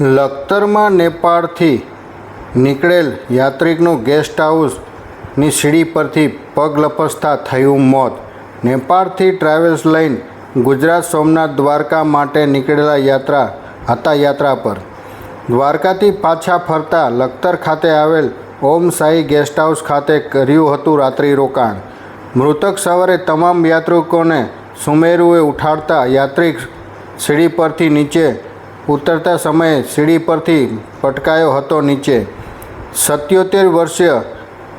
લખતરમાં નેપાળથી નીકળેલ યાત્રિકનું guest હાઉસની સીડી પરથી પગ લપસતા થયું મોત. નેપાળથી ટ્રાવેલ્સ લઈને ગુજરાત સોમનાથ દ્વારકા માટે નીકળેલા યાત્રા હતા યાત્રા પર. દ્વારકાથી પાછા ફરતા લખતર ખાતે આવેલ ઓમ સાઈ ગેસ્ટ હાઉસ ખાતે કર્યું હતું રાત્રિ રોકાણ. મૃતક સવારે તમામ યાત્રિકોને સુમેરુએ ઉઠાડતા યાત્રિક સીડી પરથી નીચે ઉતરતા સમયે સીડી પરથી પટકાયો હતો નીચે. સત્યોતેર વર્ષીય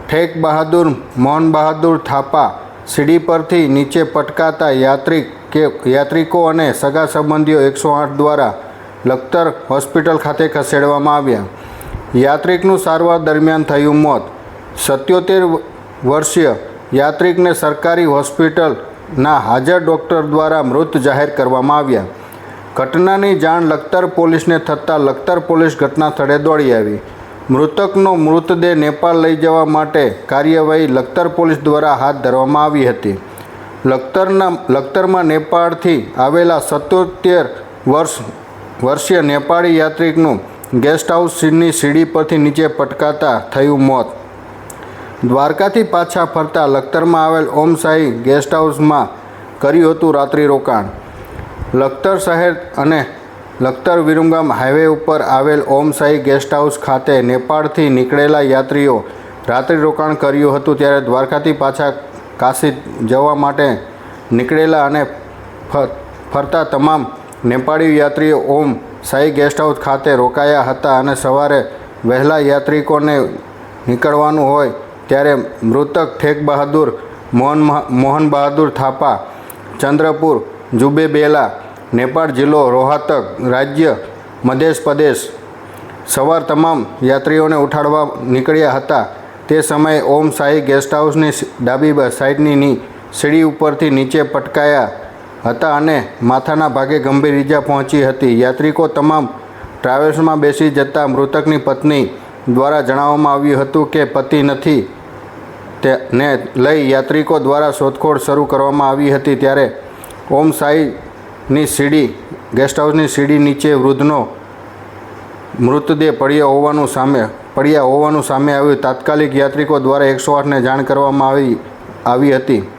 ઠેક બહાદુર મોહન બહાદુર થાપા સીડી પરથી નીચે પટકાતા યાત્રિક કે યાત્રિકો અને સગા સંબંધીઓ એકસો આઠ દ્વારા લખતર હોસ્પિટલ ખાતે ખસેડવામાં આવ્યા. યાત્રિકનું સારવાર દરમિયાન થયું મોત. સત્યોતેર વર્ષીય યાત્રિકને સરકારી હોસ્પિટલના હાજર ડૉક્ટર દ્વારા મૃત જાહેર કરવામાં આવ્યા. ઘટનાની જાણ લખતર પોલીસને થતાં લખતર પોલીસ ઘટના સ્થળે દોડી આવી. મૃતકનો મૃતદેહ નેપાળ લઈ જવા માટે કાર્યવાહી લખતર પોલીસ દ્વારા હાથ ધરવામાં આવી હતી. લખતરના, લખતરમાં નેપાળથી આવેલા સત્યોતેર વર્ષ, વર્ષીય નેપાળી યાત્રિકનું ગેસ્ટ હાઉસની સીડી પરથી નીચે પટકાતા થયું મોત. દ્વારકાથી પાછા ફરતા લખતરમાં આવેલ ઓમ સાઈ ગેસ્ટ હાઉસમાં કર્યું હતું રાત્રિ રોકાણ. લખતર શહેર અને લખતર વિરમગામ હાઈવે ઉપર આવેલ ઓમ સાઈ ગેસ્ટ હાઉસ ખાતે નેપાળથી નીકળેલા યાત્રીઓ રાત્રિ રોકાણ કર્યું હતું ત્યારે દ્વારકાથી પાછા કાશી જવા માટે નીકળેલા અને ફરતા તમામ નેપાળી યાત્રીઓ ઓમ સાઈ ગેસ્ટ હાઉસ ખાતે રોકાયા હતા અને સવારે વહેલા યાત્રિકોને નીકળવાનું હોય ત્યારે મૃતક ઠેક બહાદુર મોહન મોહન બહાદુર થાપા, ચંદ્રપુર જુબે બેલા, નેપાળ જિલ્લો, રોહતક રાજ્ય મધ્ય પ્રદેશ. સવાર તમામ યાત્રીઓને ઉઠાડવા નીકળ્યા હતા. તે સમયે ઓમ સાઈ ગેસ્ટ હાઉસની ડાબી સાઈડની સીડી ઉપરથી નીચે પટકાયા હતા અને માથાના ભાગે ગંભીર ઈજા પહોંચી હતી. યાત્રિકો તમામ ટ્રાવેલ્સમાં બેસી જતા મૃતકની પત્ની દ્વારા જણાવવામાં આવ્યું હતું કે પતિ નથી. તેને લઈ યાત્રિકો દ્વારા શોધખોળ શરૂ કરવામાં આવી હતી ત્યારે ઓમ સાઈની સીડી, ગેસ્ટ હાઉસની સીડી નીચે વૃદ્ધનો મૃતદેહ પડ્યા હોવાનું સામે, પડ્યા હોવાનું સામે આવ્યું. તાત્કાલિક યાત્રિકો દ્વારા એકસો આઠને જાણ કરવામાં આવી આવી હતી.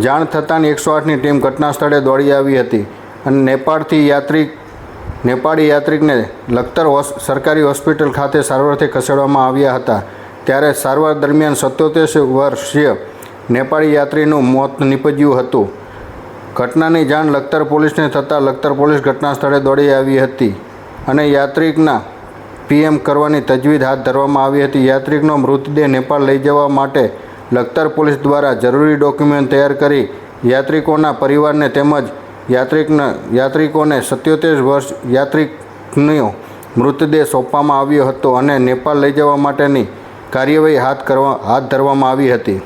જાણ થતાં એકસો આઠની ટીમ ઘટના સ્થળે દોડી આવી હતી અને નેપાળથી યાત્રિક, નેપાળી યાત્રિકને લખતર સરકારી હોસ્પિટલ ખાતે સારવારથી ખસેડવામાં આવ્યા હતા. ત્યારે સારવાર દરમિયાન સત્યોતેર વર્ષીય નેપાળી યાત્રીનું મોત નીપજ્યું હતું. ઘટનાની જાણ લખતર પોલીસને થતાં લખતર પોલીસ ઘટના સ્થળે દોડી આવી હતી અને યાત્રિકના પીએમ કરવાની તજવીજ હાથ ધરવામાં આવી હતી. યાત્રિકનો મૃતદેહ નેપાળ લઈ જવા માટે લખતર પોલીસ દ્વારા જરૂરી ડોક્યુમેન્ટ તૈયાર કરી યાત્રિકોના પરિવારને તેમજ યાત્રિકના યાત્રિકોને સત્યોતેર વર્ષ યાત્રિકનો મૃતદેહ સોંપવામાં આવ્યો હતો અને નેપાળ લઈ જવા માટેની કાર્યવાહી હાથ કરવા, હાથ ધરવામાં આવી હતી.